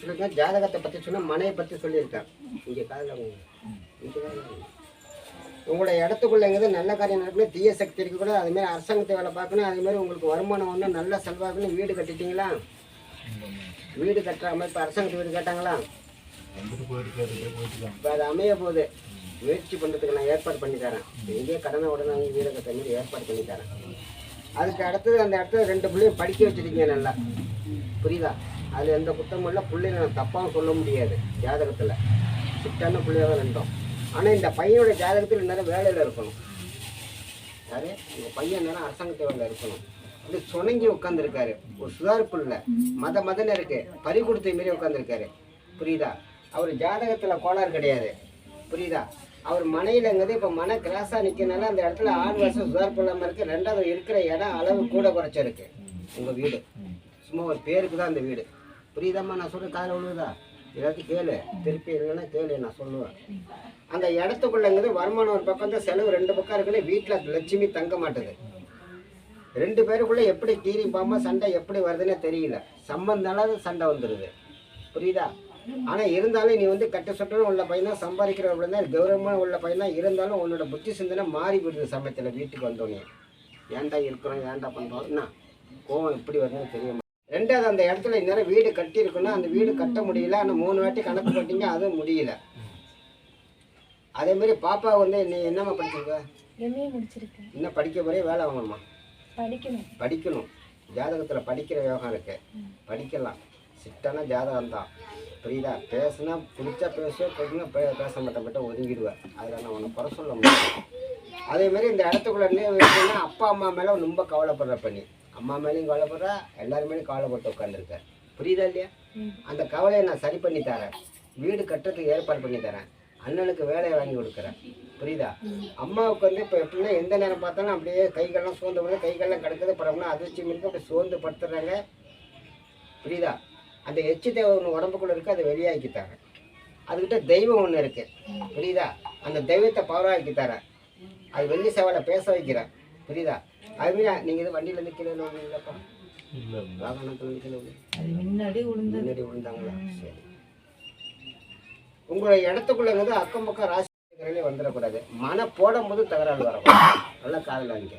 சொல்லியிருக்கேன் ஜாதகத்தை பற்றி சொன்னால் மனையை பற்றி சொல்லியிருக்கேன் இங்கே காதில் இங்கே உங்களோட இடத்துக்குள்ளங்கிறது நல்ல காரியம் நடக்கணும் தீய சக்தி இருக்கக்கூடாது அதுமாரி அரசாங்கத்தை வேலை பார்க்கணும் அதேமாதிரி உங்களுக்கு வருமானம் ஒன்று நல்ல செல்வாக்குன்னு வீடு கட்டிட்டீங்களா? வீடு கட்டுற அமைப்பு அரசாங்கத்து வீடு கேட்டாங்களா? இப்போ அது அமைய போகுது. முயற்சி பண்ணுறதுக்கு நான் ஏற்பாடு பண்ணி தரேன். எங்கேயே கடனை உடனே வீடு கட்டுற மாதிரி ஏற்பாடு பண்ணி தரேன். அதுக்கு அடுத்தது அந்த இடத்துல ரெண்டு பிள்ளையும் படிக்க வச்சிருக்கீங்க நல்லா. புரியுதா? அதில் எந்த குத்தமும் இல்லை. பிள்ளைங்க நான் தப்பாகவும் சொல்ல முடியாது. ஜாதகத்தில். சிட்டான பிள்ளையாக தான் ரெண்டும் ஆனால் இந்த பையனோட ஜாதகத்தில் நேரம் வேலையில் இருக்கணும். யாரு? உங்கள் பையன் நேரம் அரசாங்கத்தை வேலையில் இருக்கணும். வந்து சுணங்கி உட்காந்துருக்காரு ஒரு சுதாரிப்பு இல்லை. மத மதன்னு இருக்கு. பறி கொடுத்த மாரி உட்காந்துருக்காரு புரியுதா? அவர் ஜாதகத்தில் கோளாறு கிடையாது. புரியுதா? அவர் மனையிலங்கிறது இப்போ மன கிராஸாக நிற்கிறனால அந்த இடத்துல ஆறு வருஷம் சுதாரிப்பு இல்லாமல் இருக்குது ரெண்டாவது இருக்கிற இடம் அளவு கூட குறைச்சிருக்கு. உங்கள் வீடு. சும்மா ஒரு பேருக்கு தான் அந்த வீடு. புரியுதாம்மா? நான் சொல்கிறேன் காதில் விழுவுதா எல்லாத்தையும் கேளு. திருப்பி இல்லைன்னா கேளு நான் சொல்லுவேன். அந்த இடத்துக்குள்ளங்கிறது வருமானம் ஒரு பக்கம் தான் செலவு ரெண்டு பக்கம் இருக்குன்னு வீட்டில் லட்சுமி தங்க மாட்டுது. ரெண்டு பேருக்குள்ளே எப்படி கீரி பாம்பா சண்டை எப்படி வருதுன்னே தெரியல. சம்பந்தால சண்டை வந்துடுது புரியுதா? ஆனால் இருந்தாலும் நீ வந்து கட்ட சொட்டலும் உள்ள பையனா சம்பாதிக்கிற தான் கௌரவமாக உள்ள பையனா இருந்தாலும் உன்னோட புத்தி சிந்தனை மாறி போயிடுது சமயத்தில் வீட்டுக்கு வந்தோடனே. ஏன்டா இருக்கிறோம் ஏன்டா பண்ணுறோம் என்ன? கோவம் எப்படி வருதுன்னு தெரியும்? ரெண்டாவது அந்த இடத்துல இந்நேரம் வீடு கட்டியிருக்குன்னா அந்த வீடு கட்ட முடியல. ஆனால் மூணு வாட்டி கணக்கு போட்டீங்க அதுவும் முடியல. அதே மாதிரி பாப்பா வந்து நீ என்னம்மா படிச்சிருக்க எம்ஏ முடிச்சிருக்கேன். இன்னும் படிக்க போறே வேலை வாங்கணுமா? படிக்கணும். படிக்கணும். ஜாதகத்தில் படிக்கிற யோகம் இருக்கு. படிக்கலாம். சிட்டான ஜாதகம் தான் புரியுதா? பேசுனா பிடிச்சா பேசுவேன் பிடிக்கணும் பே பேச மாட்டேன் மட்டும் ஒதுங்கிடுவேன் அதில் நான் உன்னை குறை சொல்ல முடியும் அதே மாதிரி இந்த இடத்துக்குள்ள அப்பா அம்மா மேலே ரொம்ப கவலைப்படுற பண்ணி அம்மா மேலேயும் கவலைப்படுறா எல்லாரும் மேலேயும் கவலைப்பட்டு உட்காந்துருக்க புரியுதா இல்லையா. அந்த கவலையை நான் சரி பண்ணி தரேன். வீடு கட்டுறதுக்கு ஏற்பாடு பண்ணி தரேன். அண்ணனுக்கு வேலையை வாங்கி கொடுக்குறேன். புரியுதா? அம்மாவுக்கு வந்து இப்போ எப்படின்னா எந்த நேரம் பார்த்தாலும் அப்படியே கைகள்லாம் சோர்ந்து போது கைகள்லாம் கிடக்குது படம்னா அதிர்ச்சி இருக்கு அப்படி சோர்ந்து படுத்துறாங்க. புரியுதா? அந்த எச்சு தேவை ஒன்று உடம்புக்குள்ள இருக்கு அதை வெளியாக்கி தரேன். அதுக்கிட்ட தெய்வம் ஒன்று இருக்கு. புரியுதா? அந்த தெய்வத்தை பவராக்கி தரேன். அது வெள்ளி செவலை பேச வைக்கிறேன். புரியுதா? அதுமாரி நீங்கள் இது வண்டியில் இல்லைப்பா இல்லை இல்லை வாகனத்தில் நிற்கல அது முன்னாடி விழுந்தது முன்னாடி விழுந்தாங்களா சரி. உங்களோட இடத்துக்குள்ளங்கிறது அக்கம் பக்கம் ராசிகளே வந்துடக்கூடாது. மன போடும்போது தகராறு வரக்கூடாது நல்லா காதில் வாங்கிக்க.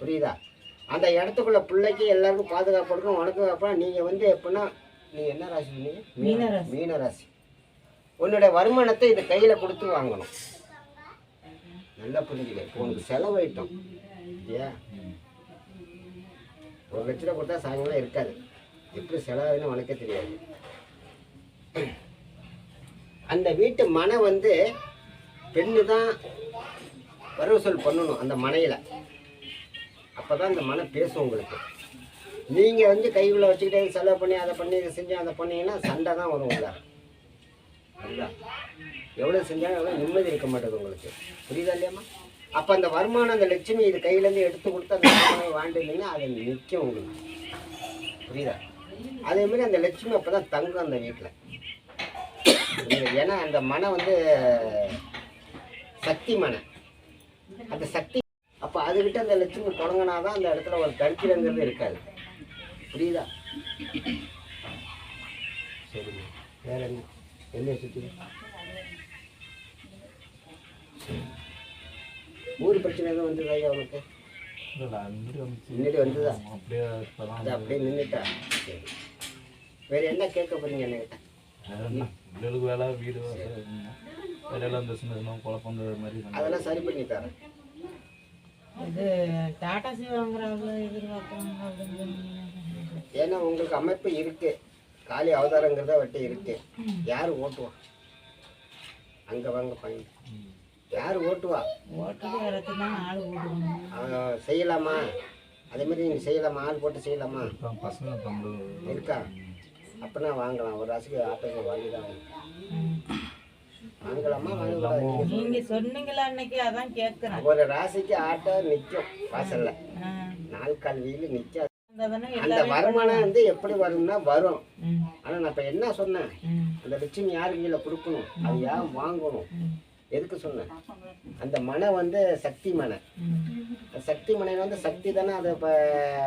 புரியுதா? அந்த இடத்துக்குள்ள பிள்ளைக்கு எல்லாருக்கும் பாதுகாப்பு இருக்கும் உனக்கு அப்புறம் நீங்கள் வந்து எப்படின்னா நீங்கள் என்ன ராசி சொன்னீங்க? மீன ராசி. மீன ராசி உன்னுடைய வருமானத்தை இது கையில் கொடுத்து வாங்கணும். நல்லா புரிஞ்சுக்க. இப்போ உனக்கு செலவாயிட்டோம் ஏன் ஒரு லட்ச ரூபா கொடுத்தா சாயங்காலம் இருக்காது. எப்படி செலவுன்னு உனக்கே தெரியாது. அந்த வீட்டு மனை வந்து பெண்ணு தான் வரவுசல் பண்ணணும் அந்த மனையில். அப்போ தான் அந்த மனை பேசும் உங்களுக்கு. நீங்கள் வந்து கைக்குள்ளே வச்சுக்கிட்டே செலவு பண்ணி அதை பண்ணி இதை செஞ்சு அதை பண்ணிங்கன்னா சண்டை தான் வரும் உங்களால் அதுதான் எவ்வளோ செஞ்சாலும் எவ்வளோ நிம்மதி இருக்க மாட்டேது உங்களுக்கு. புரியுதா இல்லையாம்மா? அப்போ அந்த வருமானம் அந்த லட்சுமி இது கையிலேருந்து எடுத்து கொடுத்து அந்த வருமானம் வாழ்ந்துருந்தீங்கன்னா அது நிற்கும் உங்களுக்கு. புரியுதா? அதே மாதிரி அந்த லட்சுமி அப்போ தான் தங்கும் அந்த வீட்டில். ஏன்னா அந்த மனை வந்து சக்தி மனை. அந்த சக்தி அப்போ அதுகிட்ட அந்த லட்சுமி தொடங்கினாதான் அந்த இடத்துல ஒரு தடுக்கிறங்கிறது இருக்காது. புரியுதா? சரிங்க. வேற என்ன? என்ன சுற்றி ஊர் பிரச்சனை எதுவும் வந்ததா ஐயா உனக்கு? இல்லை முன்னாடி வந்ததா? அது அப்படியே நின்றுட்டா சரி. வேற என்ன கேட்க போறீங்க என்கிட்ட பிள்ளைகளுக்கு வேலை வீடு வேலையெல்லாம் இந்த சின்ன சின்ன குழப்பம் இந்த மாதிரி அதெல்லாம் சரி பண்ணி தரேன். இது டாடா சி. ஏன்னா உங்களுக்கு அமைப்பு இருக்கு. காலி அவதாரங்கிறத வட்டி இருக்கு. யார் ஓட்டுவா? அங்க வாங்க பையன். யார்? ஓட்டுவா ஓட்டுக்கு வரத்துக்கு தான் ஆள் செய்யலாமா? அதே மாதிரி நீங்க செய்யலாமா? ஆள் போட்டு செய்யலாமா? பசங்க இருக்கா? அப்பனா வாங்கலாம். ஒரு ராசிக்கு ஆட்டோக்கு வாங்கி தான். வாங்கலாமா? வாங்கக்கூடாது? நீங்க சொன்னீங்களா அன்னைக்கு? அதான் கேட்குறேன். ஒரு ராசிக்கு ஆட்டோ நிற்கும் வாசல்ல நாள் கால் வெயில் நிற்காது அந்த வருமானம் வந்து எப்படி வரும்னா வரும். ஆனா நான் இப்ப என்ன சொன்னேன்? அந்த லட்சுமி யாரு கையில கொடுக்கணும்? அது யார் வாங்கணும்? எதுக்கு சொன்னேன். அந்த மனை வந்து சக்தி மனை. சக்தி மனை வந்து சக்தி தானே அதை இப்போ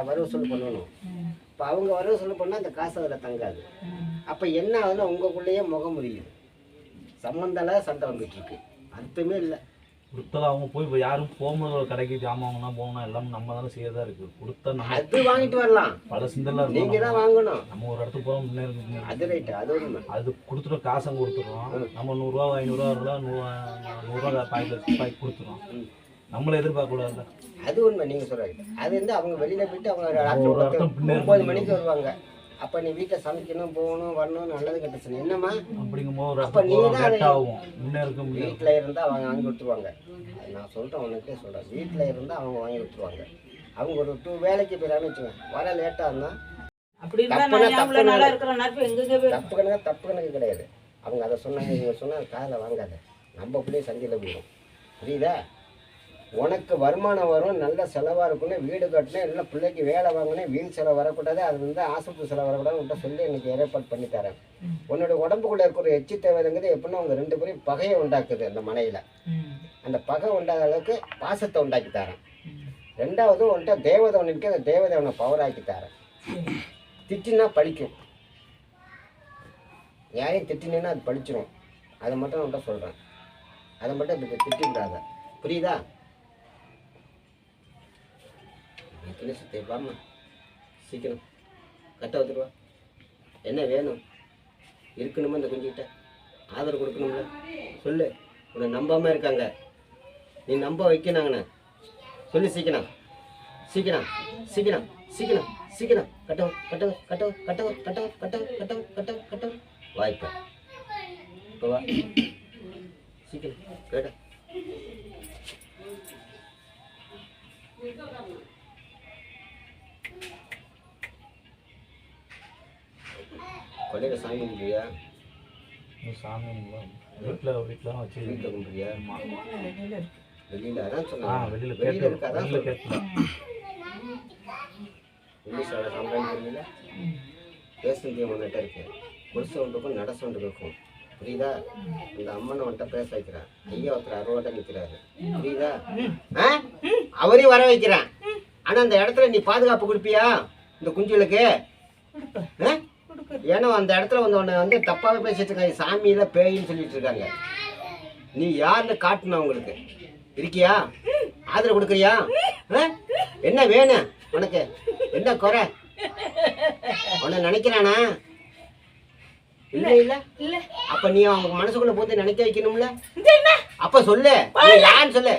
வரவு சொல்லு பண்ணணும். இப்போ அவங்க வரவு சொல்லு பண்ணால் அந்த காசு அதில் தங்காது. அப்போ என்ன ஆகுதுன்னா உங்களுக்குள்ளேயே முகம் முடியுது சம்மந்தம்லாம் சண்டை வந்துட்டு இருக்கு. அர்த்தமே இல்லை. கொடுத்தா அவங்க போய் இப்போ யாரும் போகும்போது கடைக்கு ஜாமான் வாங்கலாம் போகணும் எல்லாம் நம்ம தானே செய்யறதா இருக்கு. கொடுத்தா நம்ம அது வாங்கிட்டு வரலாம். பல சிந்தெல்லாம் நீங்க இருக்கும் தான் வாங்கணும். நம்ம ஒரு இடத்துக்கு போகிறோம் முன்னேறி. அது ரைட்டு அது அது கொடுத்துட்டோம் காசை கொடுத்துட்றோம். நம்ம நூறுரூவா ஐநூறுரூவா இருந்தால் நூறுரூவா பாக்கெட் பாக்கெட் கொடுத்துறோம். நம்மள எதிர்பார்க்க கூடாது அது உண்மை நீங்க சொல்றது. அது வந்து அவங்க வெளியில போயிட்டு அவங்க ஒரு ஒன்பது மணிக்கு வருவாங்க. அப்ப நீ வீட்டில் சமைக்கணும் போகணும் வரணும் நல்லது கெட்ட சொல்லு என்னம்மா? அப்படிங்கும்போது ஒரு அப்ப தான் முடியாது வீட்டில் இருந்தால் அவங்க வாங்கி கொடுத்துருவாங்க. நான் சொல்கிறேன் உனக்கே சொல்கிறேன் வீட்டில் இருந்தால் அவங்க வாங்கி கொடுத்துருவாங்க. அவங்க ஒரு டூ வேலைக்கு போயிடான்னு வச்சுக்கோங்க. வர லேட்டாக இருந்தால் தப்பு கணக்கு தப்பு கணக்கு. கிடையாது. அவங்க அதை சொன்னாங்க இவங்க சொன்னால் காதில் வாங்காத. நம்ம பிள்ளைய சந்தையில் போயிடும். புரியுதா? உனக்கு வருமானம் வரும் நல்ல செலவாக இருக்கணும் வீடு கட்டணும் இல்லை பிள்ளைக்கு வேலை வாங்கணும் வீண் செலவு வரக்கூடாது அது வந்து ஆஸ்பத்திரி செலவு வரக்கூடாது உன்ட்ட சொல்லி இன்னைக்கு ஏற்பாடு பண்ணி தரேன். உன்னோட உடம்புக்குள்ள இருக்கிற எச்சி தேவைங்கிறது எப்படின்னா அவங்க ரெண்டு பேரும் பகையை உண்டாக்குது அந்த மனையில். அந்த பகை உண்டாத அளவுக்கு பாசத்தை உண்டாக்கி தரேன். ரெண்டாவது உன்கிட்ட தேவதை ஒன்று இருக்கு அந்த தேவதை அவனை பவராக்கி தரேன். திட்டினா பழிக்கும். யாரையும் திட்டினேன்னா அது பழிச்சிரும். அதை மட்டும் உன்கிட்ட சொல்கிறேன் அதை மட்டும் இப்படி திட்டி விடாத புரியுதா? என்ன சுத்தே வாம்மா சீக்கிரம் கட்ட வந்துடுவா என்ன வேணும் இருக்கணுமா இந்த குஞ்சுக்கிட்ட ஆதரவு கொடுக்கணும்ல சொல்லு உன்னை நம்பாம இருக்காங்க நீ நம்ப வைக்கினாங்கண்ணே சொல்லு சீக்கிரம் சீக்கிரம் சீக்கிரம் சீக்கிரம் சீக்கிரம் கட்டவும் கட்டவும் கட்டவும் கட்டவும் கட்டவும் கட்டவும் கட்டவும் கட்டவும் கட்டவும். வாய்ப்பு. இப்போ வா. சீக்கிரம் கேட்ட. கொள்ளையில சாமி கும்பிடுறியா? சாமி வீட்டில் வீட்டில் வச்சு வீட்டில் கும்பிடுறியா? வெளியில அதான் ஆ சொன்னேன் வெளியில் வெளியில கேட்டு இருக்கு? அதான் வெளியில் சொல்றேன் கேட்கல இங்கிலீஷோட ம். பேசுறது உன்கிட்ட இருக்கு. சவுண்ட் இருக்கும் நட சவுண்ட் இருக்கும். புரியுதா? இந்த அம்மனை வந்துட்ட பேச வைக்கிறேன். ஐயா ஒருத்தர் அறுபட்டை நிற்கிறாரு புரியுதா? ஆ? அவரையும் வர வைக்கிறேன். ஆனா அந்த இடத்துல நீ பாதுகாப்பு கொடுப்பியா? இந்த குஞ்சுகளுக்கு? ஏன்னா அந்த இடத்துல வந்து உன்னை வந்து தப்பாக பேசிட்டு இருக்காங்க. சாமியில பேயின்னு சொல்லிட்டு இருக்காங்க. நீ யாருன்னு காட்டணும் அவங்களுக்கு இருக்கியா? ஆதரவு கொடுக்குறியா? என்ன வேணும் உனக்கு? என்ன குறை? உன்னை நினைக்கிறானா? இல்ல இல்ல. இல்ல அப்ப நீ அவங்க மனசுக்குள்ள போட்டு நினைக்க வைக்கணும்ல? அப்ப சொல்லு. யாருன்னு சொல்லு.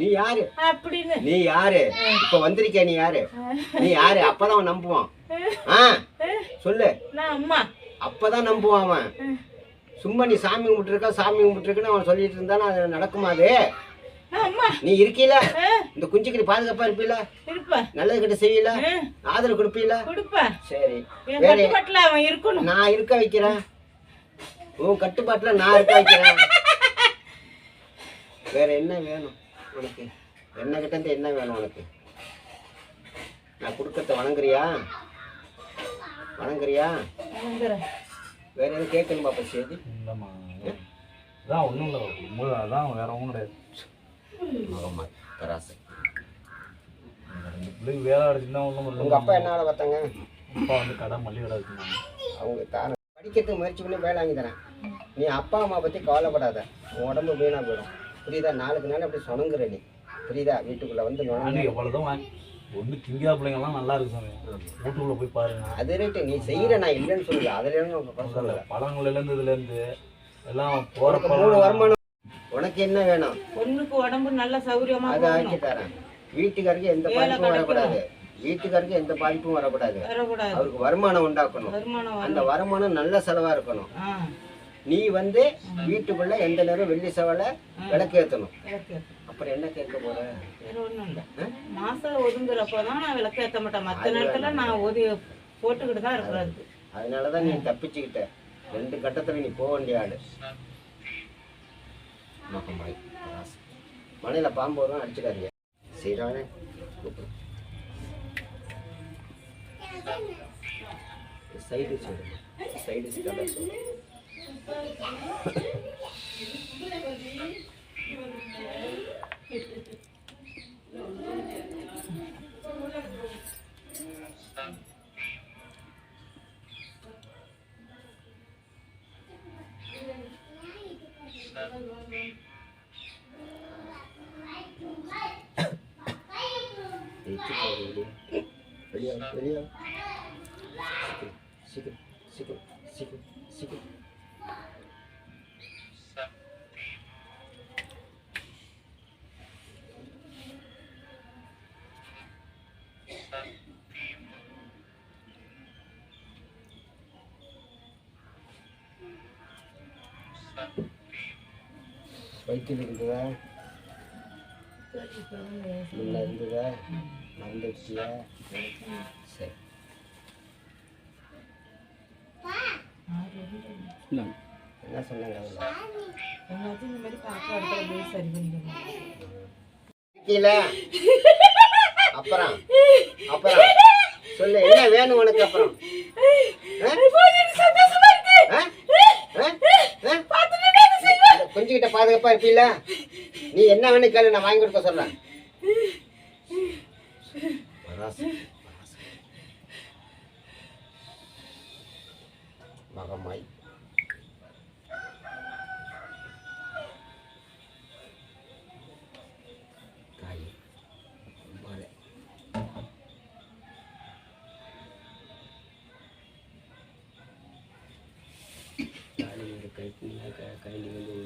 நீ யாரு? அப்படின்னு. நீ யாரு? இப்ப வந்திருக்க நீ யாரு? நீ யாரு? அப்பதான் நம்புவான். ஆ? சொல்லு. அம்மா. அப்பதான் நம்புவான் அவன். சும்மா நீ சாமி கும்பிட்டுருக்க சாமி கும்பிட்டுருக்குன்னு அவன் சொல்லிட்டு இருந்தாலும் அது நடக்குமா அது? நீ இருக்கீல? இந்த குஞ்சுக்கு நீ பாதுகாப்பா இருப்பீல? நல்லது கிட்ட செய்யல ஆதரவு கொடுப்பீல? சரி. அவன் இருக்கணும். நான் இருக்க வைக்கிறேன். உன் கட்டுப்பாட்டுல நான் இருக்க வைக்கிறேன். வேற என்ன வேணும் உனக்கு? என்ன கிட்ட என்ன வேணும் உனக்கு? நான் கொடுக்கறத வணங்குறியா? வணங்குறியா. வேற எதுவும் கேட்கணுமா பசி அது இல்லைம்மா அதான் ஒன்றும் இல்லை. அதான் வேற ஒன்றும் கிடையாது. ஆமா தராசு இந்த ரெண்டு பிள்ளைக்கு வேலை அடிச்சுன்னா ஒன்றும் உங்க அப்பா என்ன வேலை பார்த்தாங்க? அப்பா வந்து கடை மல்லி கடை வச்சுருந்தாங்க. அவங்க தார படிக்கிறதுக்கு முயற்சி பண்ணி வேலை வாங்கி தரேன். நீ அப்பா அம்மா பற்றி கவலைப்படாத. உன் உடம்பு வீணாக போயிடும். புரியுதா? நாளுக்கு நாள் அப்படி சொனங்குற நீ. புரியுதா? வீட்டுக்குள்ளே வந்து எவ்வளோதான் வாங்கி ஒன்று திங்கா பிள்ளைங்கலாம் நல்லா இருக்கு சாமி. வீட்டுக்குள்ளே போய் பாருங்க. அது ரைட்டு நீ செய்கிற நான் இல்லைன்னு சொல்லல. அதில் என்ன சொல்லலை. பழங்கள்லேருந்து இதுலேருந்து எல்லாம் போகிற உனக்கு மூணு வருமானம். உனக்கு என்ன வேணும்? பொண்ணுக்கு உடம்பு நல்ல சௌரியமா அதை ஆக்கி தரேன். வீட்டுக்காருக்கு எந்த பாதிப்பும் வரக்கூடாது. வீட்டுக்காருக்கு எந்த பாதிப்பும் வரக்கூடாது. வரக்கூடாது. அவருக்கு வருமானம் உண்டாக்கணும். அந்த வருமானம் நல்ல செலவாக இருக்கணும். நீ வந்து வீட்டுக்குள்ள எந்த நேரம் வெள்ளி செவலை விளக்கேற்றணும் விளக்கு அப்புறம் என்ன கேட்க போற வேற ஒண்ணும் இல்லை. மாசம் ஒதுங்குறப்பதான் நான் விளக்கேற்ற மாட்டேன். மற்ற நேரத்துல நான் ஒதி போட்டுக்கிட்டு தான் இருக்கிறது அதனால தான் நீ தப்பிச்சுக்கிட்ட. ரெண்டு கட்டத்தில் நீ போக வேண்டிய ஆளு. மனையில் பாம்பு வரும் அடிச்சிடாதீங்க செய்கிறானே சைடு சொல்லுங்க சைடு கதை சொல்லு எச்சு போகுது வெளியே. வெளியே வா, வெளியே வா. சீக்கிரம் முன்ன இருந்ததா மருந்து அடிச்சியா சரி என்ன சொன்னாங்க அவங்க? எங்காச்சும் இந்த மாதிரி பார்க்க இடத்துல போய் சரி பண்ணிக்கணும் இருக்கீல அப்புறம் அப்புறம் சொல்லு என்ன வேணும் உனக்கு அப்புறம்? இந்த குஞ்சுகிட்ட பாதுகாப்பா இருப்பீல நீ என்ன வேணும் கேளு நான் வாங்கி கொடுக்க சொல்றேன். மகமாய். தாய் கை கைண்டி வந்து